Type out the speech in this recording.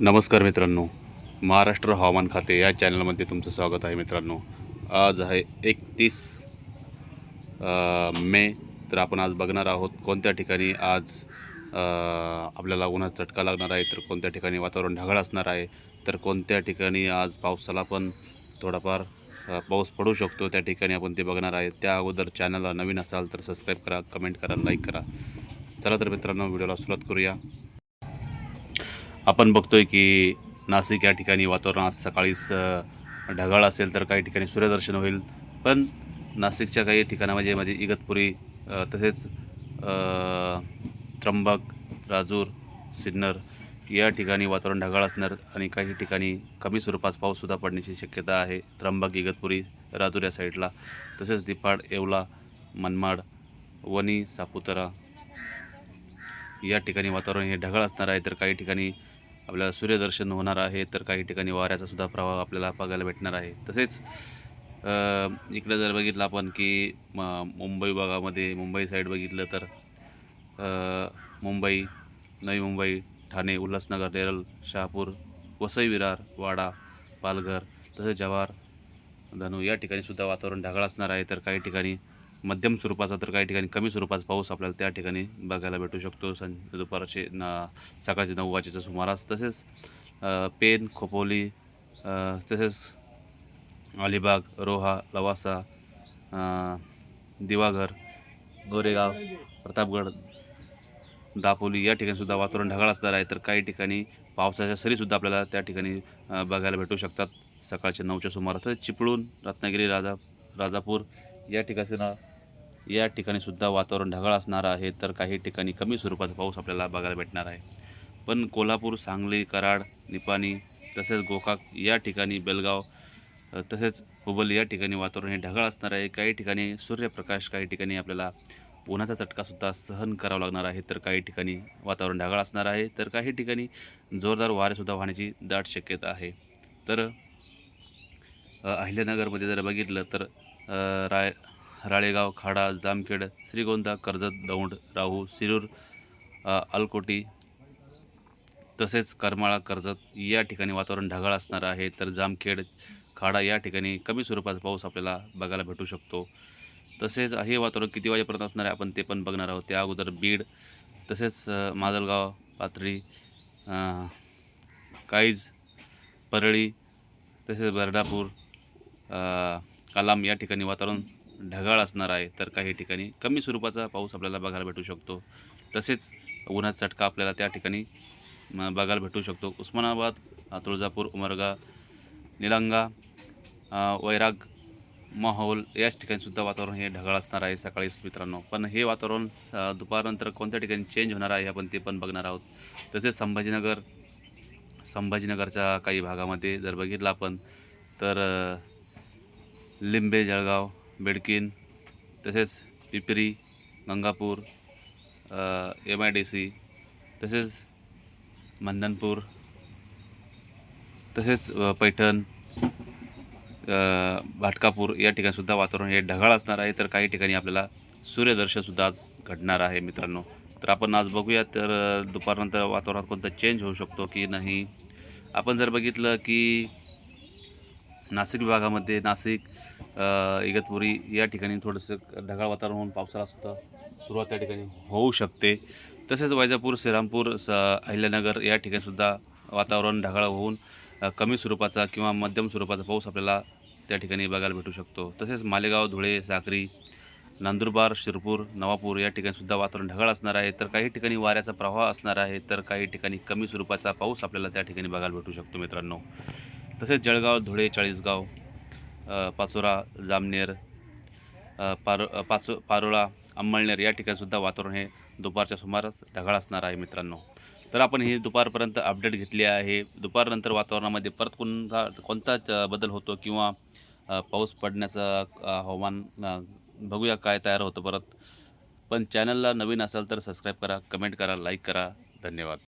नमस्कार मित्रांनो. महाराष्ट्र हवामान खाते या चॅनलमध्ये तुमचं स्वागत आहे मित्रांनो. आज आहे एकतीस मे. तर आपण आज बघणार आहोत कोणत्या ठिकाणी आज आपल्याला उन्हाचा चटका लागणार आहे तर कोणत्या ठिकाणी वातावरण ढगाळ असणार आहे तर कोणत्या ठिकाणी आज पावसाला पण थोडाफार पाऊस पडू शकतो त्या ठिकाणी आपण ते बघणार आहे. त्या अगोदर चॅनलला नवीन असाल तर सबस्क्राईब करा कमेंट करा लाईक करा. चला तर मित्रांनो व्हिडिओला सुरुवात करूया. आपण बघतोय की नाशिक या ठिकाणी वातावरण आज सकाळीच ढगाळ असेल तर काही ठिकाणी सूर्यदर्शन होईल. पण नाशिकच्या काही ठिकाणामध्ये म्हणजे इगतपुरी तसेच त्र्यंबक राजूर सिन्नर या ठिकाणी वातावरण ढगाळ असणार आणि काही ठिकाणी कमी स्वरूपात पाऊससुद्धा पडण्याची शक्यता आहे. त्र्यंबक इगतपुरी राजूर या साईडला. तसेच दिपाड येवला मनमाड वणी सापुतारा या ठिकाणी वातावरण हे ढगाळ असणार आहे. तर काही ठिकाणी आपल्याला सूर्यदर्शन होणार आहे तर काही ठिकाणी वाऱ्याचा सुद्धा प्रभाव आपल्याला बघायला भेटणार आहे. तसेच इकडे जर बघितलं आपण की म मुंबई भागामध्ये मुंबई साईड बघितलं तर मुंबई नवी मुंबई ठाणे उल्हासनगर नेरल शहापूर वसई विरार वाडा पालघर तसेच जव्हार धनु या ठिकाणी सुद्धा वातावरण ढगाळ असणार आहे. तर काही ठिकाणी मध्यम स्वरूपाचा तर काही ठिकाणी कमी स्वरूपाचा पाऊस आपल्याला त्या ठिकाणी बघायला भेटू शकतो. सं दुपारचे न सकाळचे नऊ वाजेच्या सुमारास तसेच पेन खोपोली तसेच अलिबाग रोहा लवासा दिवाघर गोरेगाव प्रतापगड दापोली या ठिकाणीसुद्धा वातावरण ढगाळ असणार आहे. तर काही ठिकाणी पावसाच्या सरीसुद्धा आपल्याला त्या ठिकाणी बघायला भेटू शकतात. सकाळच्या नऊच्या सुमारास तसेच चिपळूण रत्नागिरी राजा राजापूर या ठिकाणी ना या ठिकाणी सुद्धा वातावरण ढगाळ असणार आहे तर काही ठिकाणी कमी स्वरूपाचा पाऊस आपल्याला बघायला भेटणार आहे. पण कोल्हापूर सांगली कराड निपाणी तसेच गोकाक या ठिकाणी बेलगाव तसेच हुबली या ठिकाणी वातावरण हे ढगाळ असणार आहे. काही ठिकाणी सूर्यप्रकाश काही ठिकाणी आपल्याला उन्हाचा चटकासुद्धा सहन करावा लागणार आहे तर काही ठिकाणी वातावरण ढगाळ असणार आहे तर काही ठिकाणी जोरदार वारेसुद्धा वाहण्याची दाट शक्यता आहे. तर अहिल्यानगरमध्ये जर बघितलं तर राय राळेगाव खाडा जामखेड श्रीगोंदा कर्जत दौंड राहू शिरूर अलकोटी तसेच करमाळा कर्जत या ठिकाणी वातावरण ढगाळ असणार आहे. तर जामखेड खाडा या ठिकाणी कमी स्वरूपाचा पाऊस आपल्याला बघायला भेटू शकतो. तसेच हे वातावरण किती वाजेपर्यंत असणार आहे आपण ते पण बघणार आहोत. त्या अगोदर बीड तसेच माजलगाव पाथरी काईज परळी तसेच बर्डापूर कलाम या ठिकाणी वातावरण ढगाळ असणार आहे तर काही ठिकाणी कमी स्वरूपाचा पाऊस आपल्याला बघायला भेटू शकतो. तसेच उन्हाचा चटका आपल्याला त्या ठिकाणी बघायला भेटू शकतो. उस्मानाबाद तुळजापूर उमरगा निलंगा वैराग माहोल याच ठिकाणीसुद्धा वातावरण हे ढगाळ असणार आहे सकाळी मित्रांनो. पण हे वातावरण दुपारनंतर कोणत्या ठिकाणी चेंज होणार आहे आपण ते पण बघणार आहोत. तसेच संभाजीनगर संभाजीनगरच्या काही भागामध्ये जर बघितलं आपण तर लिंबे जळगाव बेडकिन तसेच Pipri Gangapur M I D C तसेच मंदनपूर तसेच पैठण भाटकापूर या ठिकाणीसुद्धा वातावरण हे ढगाळ असणार आहे. तर काही ठिकाणी आपल्याला सूर्यदर्शनसुद्धा आज घडणार आहे मित्रांनो. तर आपण आज बघूया तर दुपारनंतर वातावरणात कोणतं चेंज होऊ शकतो की नाही? आपण जर बघितलं की नाशिक विभागामध्ये नाशिक इगतपुरी या ठिकाणी थोडंसं ढगाळ वातावरण होऊन पावसाला सुद्धा सुरुवात त्या ठिकाणी होऊ शकते. तसेच वैजापूर श्रीरामपूर स अहिल्यानगर या ठिकाणीसुद्धा वातावरण ढगाळ होऊन कमी स्वरूपाचा किंवा मध्यम स्वरूपाचा पाऊस आपल्याला त्या ठिकाणी बघायला भेटू शकतो. तसेच मालेगाव धुळे साक्री नंदुरबार शिरपूर नवापूर या ठिकाणीसुद्धा वातावरण ढगाळ असणार आहे. तर काही ठिकाणी वाऱ्याचा प्रवाह असणार आहे. तर काही ठिकाणी कमी स्वरूपाचा पाऊस आपल्याला त्या ठिकाणी बघायला भेटू शकतो मित्रांनो. तसेच जळगाव धुळे चाळीसगाव पाचोरा जामनेर पार पाचो पारोळा अंमळनेर या ठिकाणीसुद्धा वातावरण हे दुपारच्या सुमारास ढगाळ असणार आहे मित्रांनो. तर आपण ही दुपारपर्यंत अपडेट घेतली आहे. दुपारनंतर वातावरणामध्ये परत कोणता कोणताच बदल होतो किंवा पाऊस पडण्याचं हवामान बघूया काय तयार होतं परत. पण चॅनलला नवीन असाल तर सबस्क्राईब करा कमेंट करा लाईक करा. धन्यवाद.